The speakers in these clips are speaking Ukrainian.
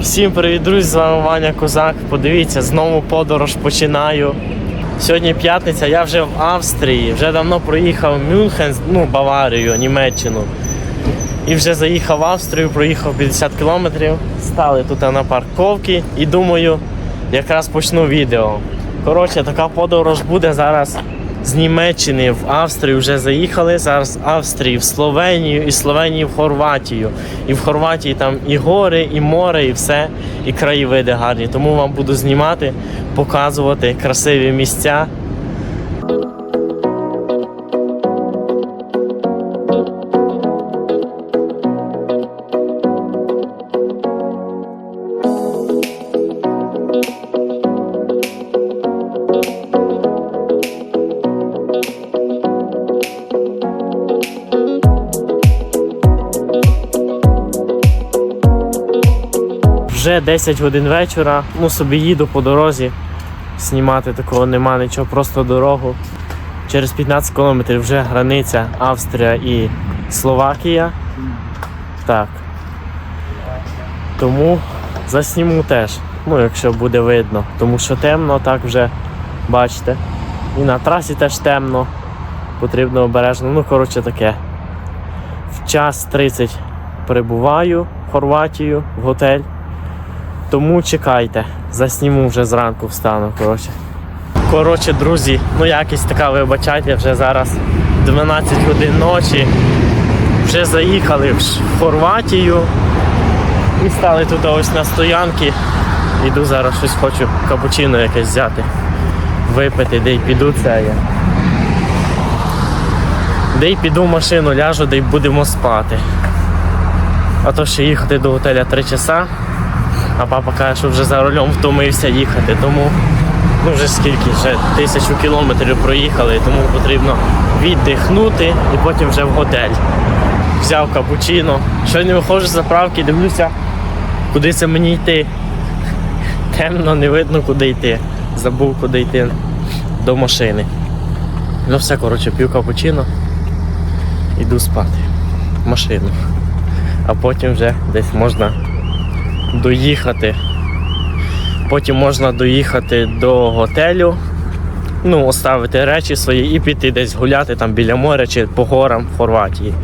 Всім привіт, друзі! З вами Ваня Козак. Подивіться, знову подорож починаю. Сьогодні п'ятниця, я вже в Австрії, вже давно проїхав Мюнхен, ну, Баварію, Німеччину. І вже заїхав в Австрію, проїхав 50 кілометрів. Стали тут на парковці і думаю, якраз почну відео. Коротше, така подорож буде зараз з Німеччини в Австрію вже заїхали. Зараз Австрії в Словенію і Словенії в Хорватію. І в Хорватії там і гори, і море, і все, і краєвиди гарні. Тому вам буду знімати, показувати красиві місця. Вже 10 годин вечора. Ну собі їду по дорозі. Знімати такого нема нічого, просто дорогу. Через 15 кілометрів вже границя Австрія і Словакія. Так. Тому засніму теж. Ну, якщо буде видно. Тому що темно, так вже бачите. І на трасі теж темно. Потрібно обережно. Ну, коротше таке. В час 30 прибуваю в Хорватію в готель. Тому чекайте, засніму вже зранку встану. Коротше, коротше, друзі, ну якість така, вибачайте, вже зараз 12 годин ночі. Вже заїхали в Хорватію і стали тут ось на стоянці. Іду зараз щось хочу капучино якесь взяти, випити, де й піду це я. Де й піду в машину, ляжу, де й будемо спати. А то ще їхати до готеля 3 часа. А папа каже, що вже за рулем втомився їхати, тому ну вже скільки, вже тисячу кілометрів проїхали, тому потрібно віддихнути і потім вже в готель. Взяв капучино. Щойно виходжу з заправки, дивлюся, куди це мені йти. Темно, не видно, куди йти. Забув, куди йти до машини. Ну все, коротше, п'ю капучино, іду спати в машину. А потім вже десь можна доїхати. Потім можна доїхати до готелю, ну, оставити речі свої і піти десь гуляти там біля моря чи по горам в Хорватії.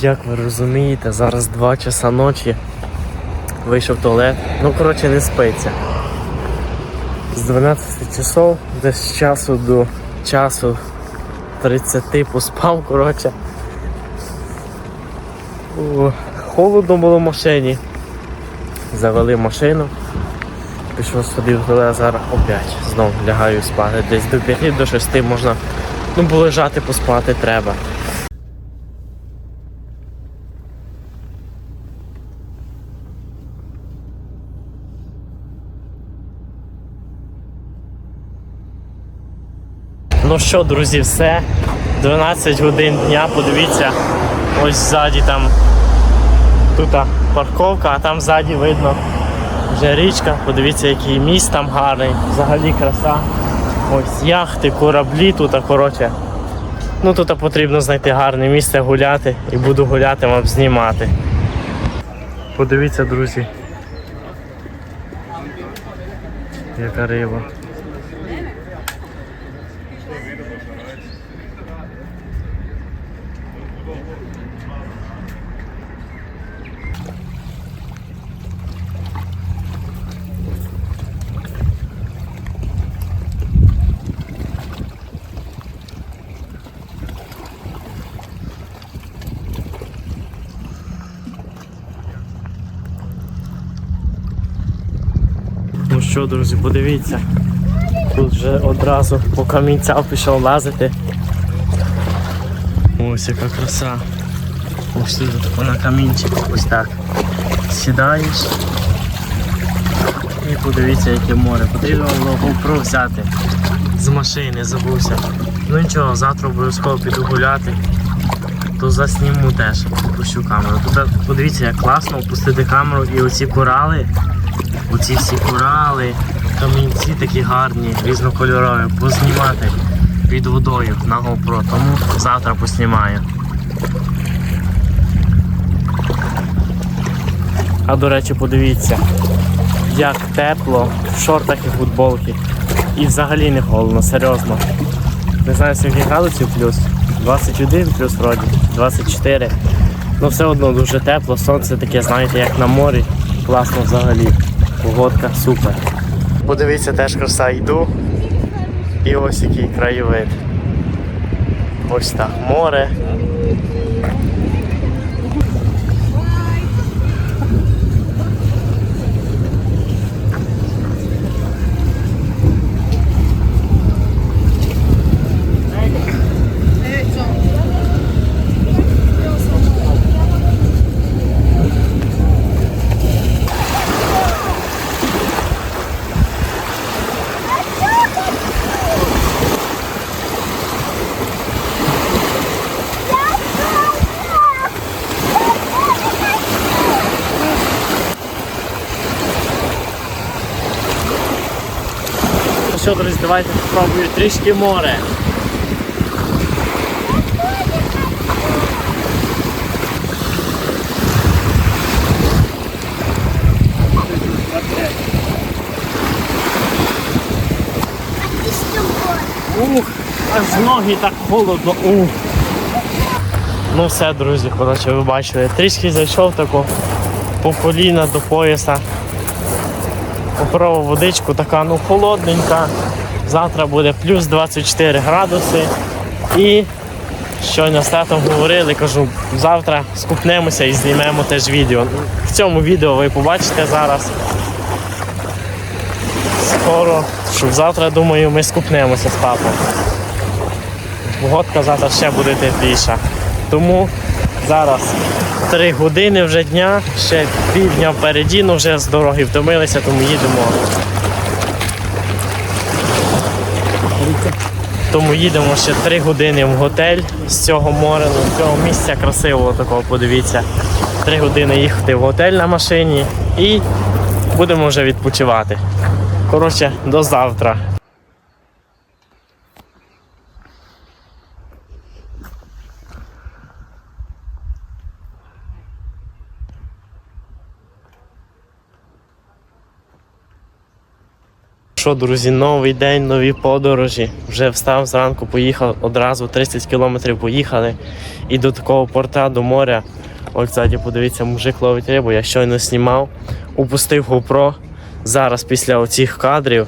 Як ви розумієте, зараз 2 часа ночі вийшов туалет. Ну, коротше, не спиться з 12 часов, десь з часу до часу 30 поспав, коротше. Холодно було в машині. Завели машину. Пішов сходив в туалет, зараз опять знов лягаю спати. Десь до 5 до 6 можна ну, бо лежати, поспати треба. Ну що, друзі, все. 12 годин дня, подивіться, ось ззаді там тут парковка, а там ззаді видно вже річка. Подивіться, який міст там гарний, взагалі краса. Ось яхти, кораблі тут, коротше. Ну тут потрібно знайти гарне місце гуляти і буду гуляти вам знімати. Подивіться, друзі. Яка риба. Що, друзі, подивіться. Тут вже одразу по камінцях пішов лазити. Ось яка краса. Ось тут на камінчик, ось так. Сідаєш. І подивіться, яке море. Потрібно було GoPro взяти з машини, забувся. Ну нічого, завтра обов'язково піду гуляти. То засніму теж, опущу камеру. Тут подивіться, як класно опустити камеру і оці корали. Оці всі корали, камінці такі гарні, різнокольорові, познімати під водою на GoPro, тому завтра поснімаю. А до речі, подивіться, як тепло в шортах і футболці. І взагалі не холодно, серйозно. Не знаю, скільки градусів плюс. 21 плюс вроді, 24. Ну все одно дуже тепло, сонце таке, знаєте, як на морі. Класно взагалі. Погодка супер. Подивіться, теж краса йду. І ось який краєвид. Ось так море. Що, давайте спробую трішки море. Ух, аж з ноги так холодно. Ух. Ну все, друзі, коротше, ви бачили. Трішки зайшов тако по коліна до пояса. Попробував водичку, така ну холодненька. Завтра буде плюс 24 градуси. І щойно з татом говорили, кажу, завтра скупнемося і знімемо теж відео. В цьому відео ви побачите зараз. Скоро, що завтра, думаю, ми скупнемося з папом. Погодка завтра ще буде тепліша. Тому зараз 3 години вже дня, ще півдня впереді, ну вже з дороги втомилися, тому їдемо. Тому їдемо ще 3 години в готель з цього моря, ну, з цього місця красивого такого, подивіться. 3 години їхати в готель на машині і будемо вже відпочивати. Коротше, до завтра. Що, друзі, новий день, нові подорожі. Вже встав зранку, поїхав одразу 30 кілометрів поїхали. І до такого порта, до моря. Ось ззаді, подивіться, мужик ловить рибу, я щойно знімав, упустив GoPro. Зараз після оцих кадрів.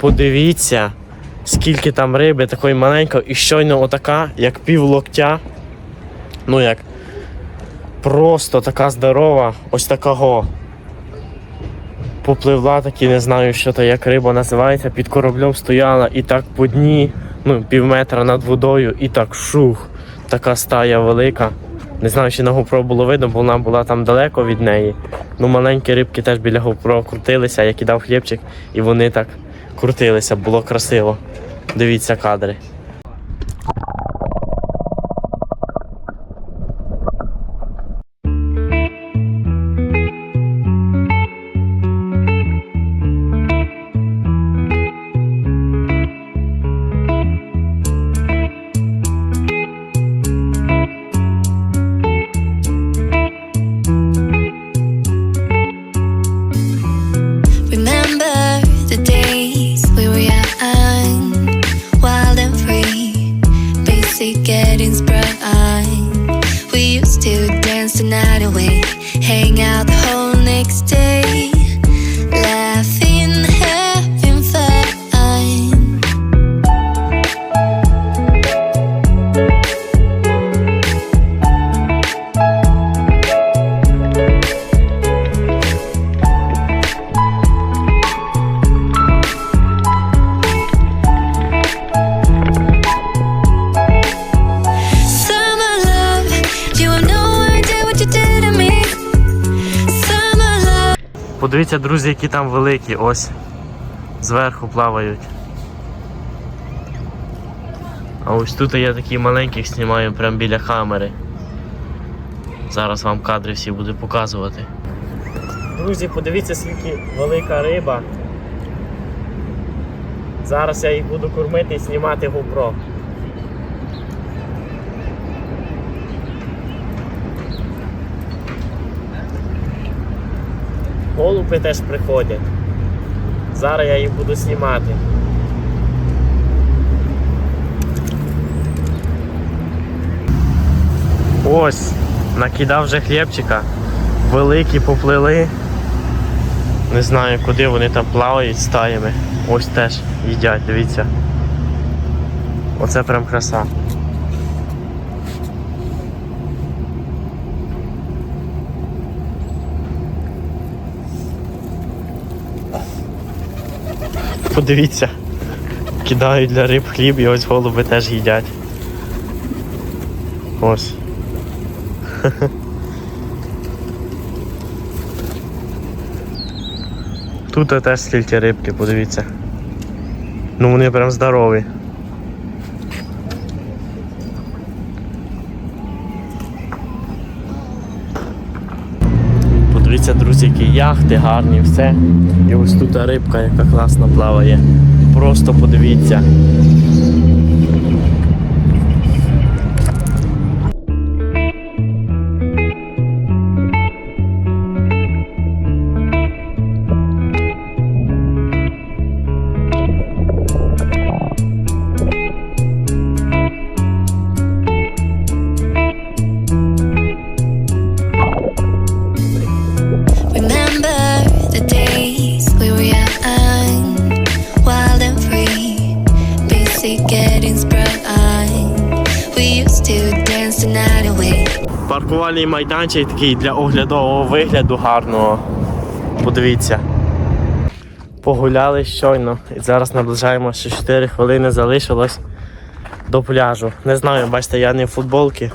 Подивіться, скільки там риби, такої маленької, і щойно отака, як пів локтя. Ну як просто така здорова, ось такого попливла, такі не знаю, що то як риба називається, під кораблем стояла і так по дні, ну, пів метра над водою, і так шух. Така стая велика. Не знаю, чи на GoPro було видно, бо вона була там далеко від неї. Ну, маленькі рибки теж біля GoPro крутилися, я кидав хлібчик, і вони так крутилися, було красиво. Дивіться кадри. Які там великі, ось зверху плавають. А ось тут я таких маленьких знімаю прямо біля камери. Зараз вам кадри всі буду показувати. Друзі, подивіться, скільки велика риба. Зараз я їх буду кормити і знімати GoPro. Голуби теж приходять. Зараз я їх буду знімати. Ось, накидав вже хлібчика. Великі поплили. Не знаю, куди вони там плавають стаями. Ось теж їдять, дивіться. Оце прям краса. Подивіться. Кидають для риб хліб і ось голуби теж їдять. Ось. Тут теж скільки рибки, подивіться. Ну вони прям здорові. Які яхти гарні, все. І ось тут рибка, яка класно плаває. Просто подивіться. Паркувальний майданчик такий для оглядового вигляду гарного. Подивіться. Погуляли щойно і зараз наближаємося, 4 хвилини залишилось до пляжу. Не знаю, бачите, я не в футболці,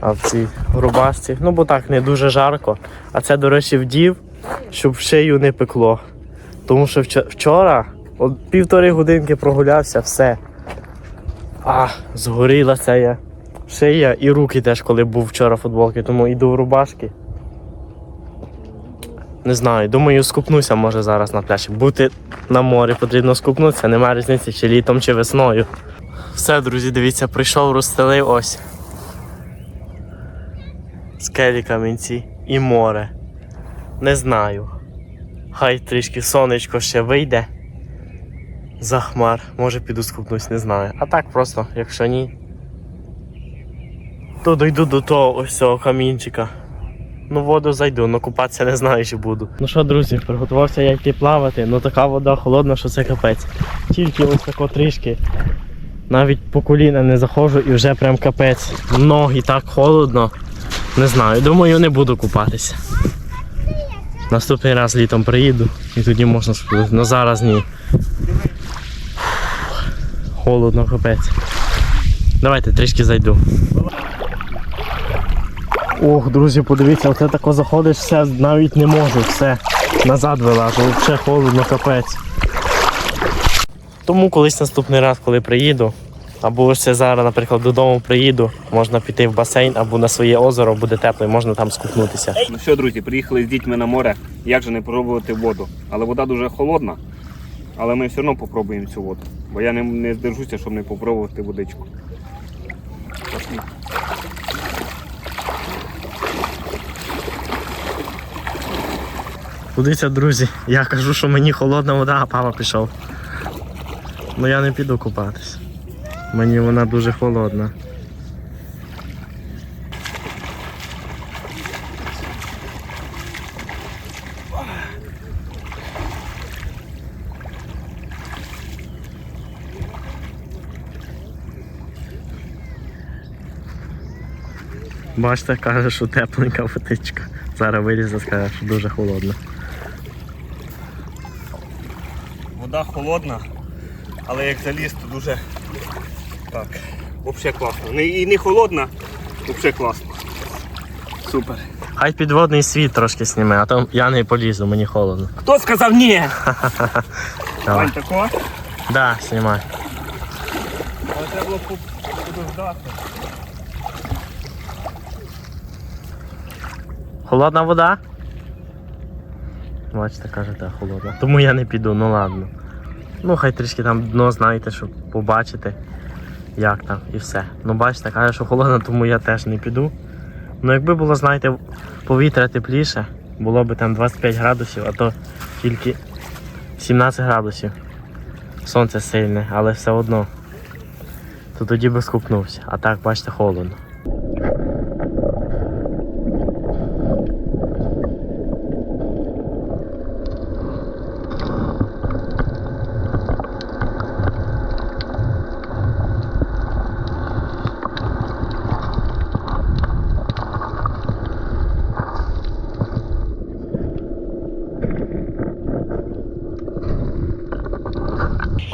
а в цій рубашці. Ну, бо так не дуже жарко. А це, до речі, вдів, щоб шию не пекло. Тому що вчора от півтори годинки прогулявся, все. А, згоріла це я. Шия і руки теж, коли був вчора в футболці, тому йду в рубашки. Не знаю, думаю, скупнуся може зараз на пляжі. Бути на морі потрібно скупнутися, немає різниці, чи літом, чи весною. Все, друзі, дивіться, прийшов, розстелив ось. Скелі камінці і море. Не знаю. Хай трішки сонечко ще вийде. За хмар. Може піду скупнусь, не знаю. А так просто, якщо ні, то дойду до того ось цього камінчика. Ну, воду зайду, але купатися не знаю, чи буду. Ну що, друзі, приготувався я йти плавати, ну така вода холодна, що це капець. Тільки ось тако трішки. Навіть по коліна не заходжу і вже прям капець. Ноги так холодно. Не знаю, думаю, не буду купатися. Наступний раз літом приїду і тоді можна спробувати. Ну зараз ні. Холодно, капець. Давайте трішки зайду. Ох, друзі, подивіться, оце тако заходиш, все навіть не можу, все назад вилажу, взагалі холодно, капець. Тому колись наступний раз, коли приїду, або ось зараз, наприклад, додому приїду, можна піти в басейн або на своє озеро, буде тепло, і можна там скупнутися. Ну що, друзі, приїхали з дітьми на море. Як же не пробувати воду? Але вода дуже холодна, але ми все одно попробуємо цю воду. Бо я не, не здержуся, щоб не попробувати водичку. Пошли. Подивіться, друзі, я кажу, що мені холодна вода, а папа пішов. Ну я не піду купатись. Мені вона дуже холодна. Бачите, каже, що тепленька водичка. Зараз вилізе, скаже, що дуже холодно. Вода холодна, але як заліз, то дуже так. Взагалі класно. І не холодна, взагалі класно. Супер. Хай підводний світ трошки сніме, а то я не полізу, мені холодно. Хто сказав ні? Давай. Вань, тако? Да, знімай. Але треба було по- подождати. Холодна вода? Бачите, каже, так холодна. Тому я не піду, ну ладно. Ну, хай трішки там дно знаєте, щоб побачити, як там і все. Ну, бачите, каже, що холодно, тому я теж не піду. Ну, якби було, знаєте, повітря тепліше, було б там 25 градусів, а то тільки 17 градусів. Сонце сильне, але все одно. То тоді би скупнувся. А так, бачите, холодно.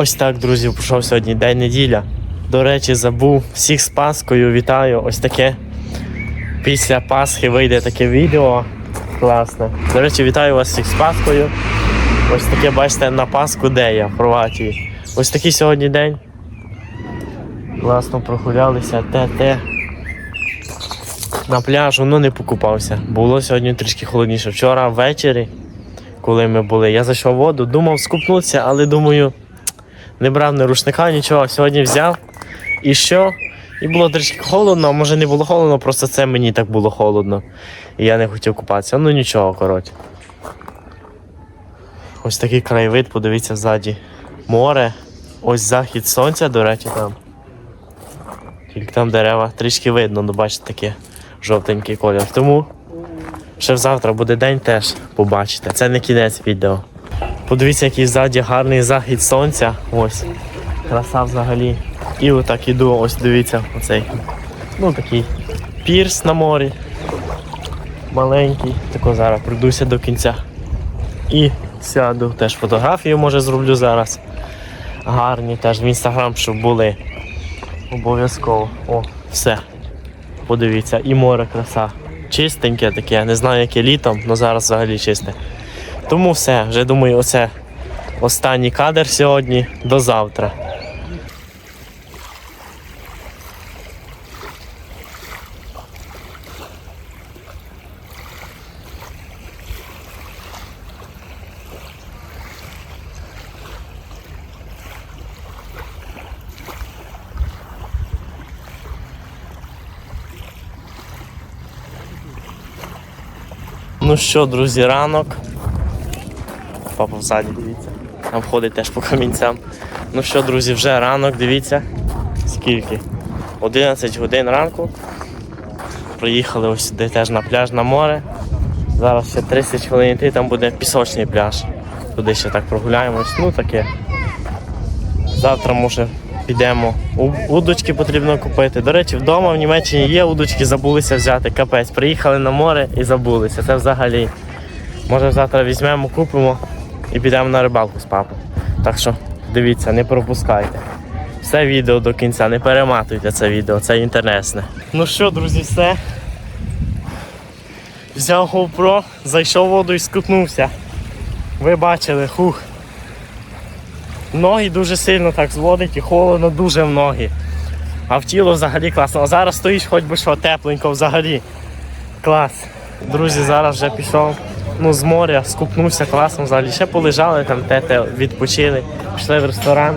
Ось так, друзі, пройшов сьогодні день неділя. До речі, забув всіх з Паскою. Вітаю. Ось таке. Після Пасхи вийде таке відео. Класне. До речі, вітаю вас всіх з Паскою. Ось таке, бачите, на Пасху де я в Хорватії. Ось такий сьогодні день. Класно прогулялися, те-те. На пляжу, ну не покупався. Було сьогодні трішки холодніше. Вчора ввечері, коли ми були, я зайшов воду, думав скупнутися, але думаю, не брав ні рушника, нічого. Сьогодні взяв. І що? І було трішки холодно, а може не було холодно, просто це мені так було холодно. І я не хотів купатися. Ну нічого, коротше. Ось такий краєвид, подивіться ззаді. Море. Ось захід сонця, до речі, там. Тільки там дерева трішки видно, ну бачите таке жовтенький колір. Тому ще завтра буде день теж побачите. Це не кінець відео. Подивіться, який ззаді гарний захід сонця. Ось. Краса взагалі. І отак іду, ось дивіться, оцей. Ну такий пірс на морі. Маленький. Тако зараз прийдуся до кінця. І сяду. Теж фотографію може зроблю зараз. Гарні теж в інстаграм, щоб були. Обов'язково. О, все. Подивіться, і море краса. Чистеньке таке, не знаю, яке літом, але зараз взагалі чисте. Тому все, вже думаю, оце останній кадр сьогодні. До завтра. Ну що, друзі, ранок. Папа взаді, дивіться. Там ходить теж по камінцям. Ну що, друзі, вже ранок, дивіться. Скільки? 11 годин ранку. Приїхали ось сюди теж на пляж на море. Зараз ще 30 хвилин йти, там буде пісочний пляж. Туди ще так прогуляємось. Ну таке. Завтра може підемо. Удочки потрібно купити. До речі, вдома в Німеччині є удочки, забулися взяти. Капець. Приїхали на море і забулися. Це взагалі. Може завтра візьмемо, купимо і підемо на рибалку з папою. Так що дивіться, не пропускайте. Все відео до кінця, не перематуйте це відео, це інтересне. Ну що, друзі, все. Взяв GoPro, зайшов в воду і скупнувся. Ви бачили, хух. Ноги дуже сильно так зводить і холодно дуже в ноги. А в тіло взагалі класно. А зараз стоїш хоч би що тепленько взагалі. Клас. Друзі, зараз вже пішов ну, з моря, скупнувся класно взагалі. Ще полежали там, те відпочили, пішли в ресторан,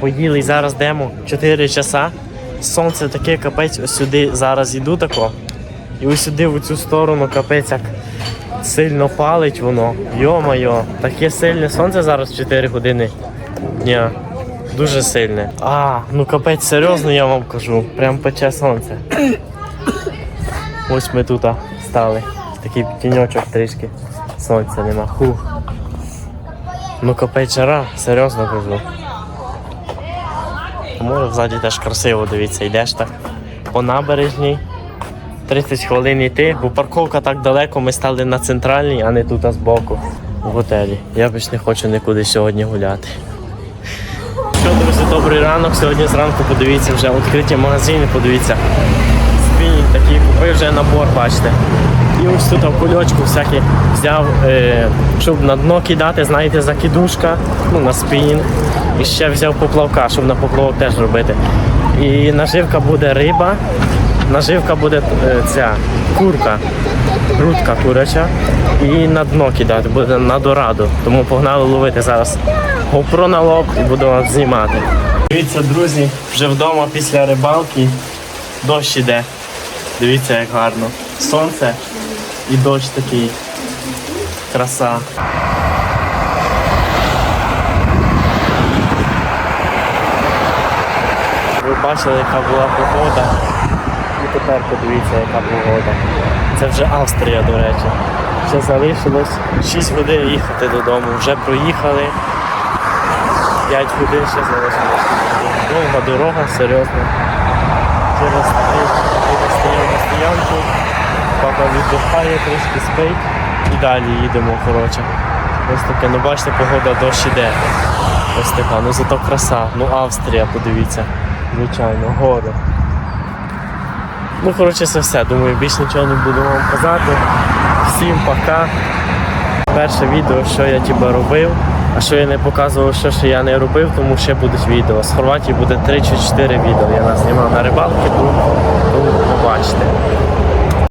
поїли і зараз йдемо 4 часа. Сонце таке капець, ось сюди зараз іду тако. І ось сюди в цю сторону капець як сильно палить воно. Йо-майо, таке сильне сонце зараз 4 години. Ні, дуже сильне. А, ну капець, серйозно я вам кажу. Прям пече сонце. Ось ми тут стали. Такий тіньочок трішки. Сонця нема. Хух. Ну капець жара, серйозно кажу. Море взаді теж красиво, дивіться, йдеш так по набережній. 30 хвилин йти, бо парковка так далеко, ми стали на центральній, а не тут а збоку в готелі. Я більш не хочу нікуди сьогодні гуляти. Що, друзі, добрий ранок. Сьогодні зранку подивіться вже відкриті магазини, подивіться. Спінінг такий купив вже набор, бачите. І ось тут кульочку всякі взяв, е, щоб на дно кидати, знаєте, закидушка, ну на спінінг. І ще взяв поплавка, щоб на поплавок теж робити. І наживка буде риба, наживка буде е, ця курка. грудка куряча. І на дно кидати, буде на дораду. Тому погнали ловити зараз GoPro на лоб і буду знімати. Дивіться, друзі, вже вдома після рибалки дощ іде. Дивіться, як гарно. Сонце і дощ такий. Краса. Ви бачили, яка була погода. І тепер подивіться, яка погода. Це вже Австрія, до речі. Ще залишилось 6 годин їхати додому. Вже проїхали. 5 годин ще залишилось. Довга дорога, серйозно. Через на стоянку. Папа віддихає, трішки спить і далі їдемо, коротше. Ось таке, ну бачите, погода дощ іде. Ось така, ну зато краса. Ну Австрія, подивіться. Звичайно, гори. Ну, коротше, це все. Думаю, більш нічого не буду вам казати. Всім пока. Перше відео, що я типа робив, а що я не показував, що ще я не робив, тому ще будуть відео. З Хорватії буде 3 чи 4 відео. Я нас знімав на рибалки. Тому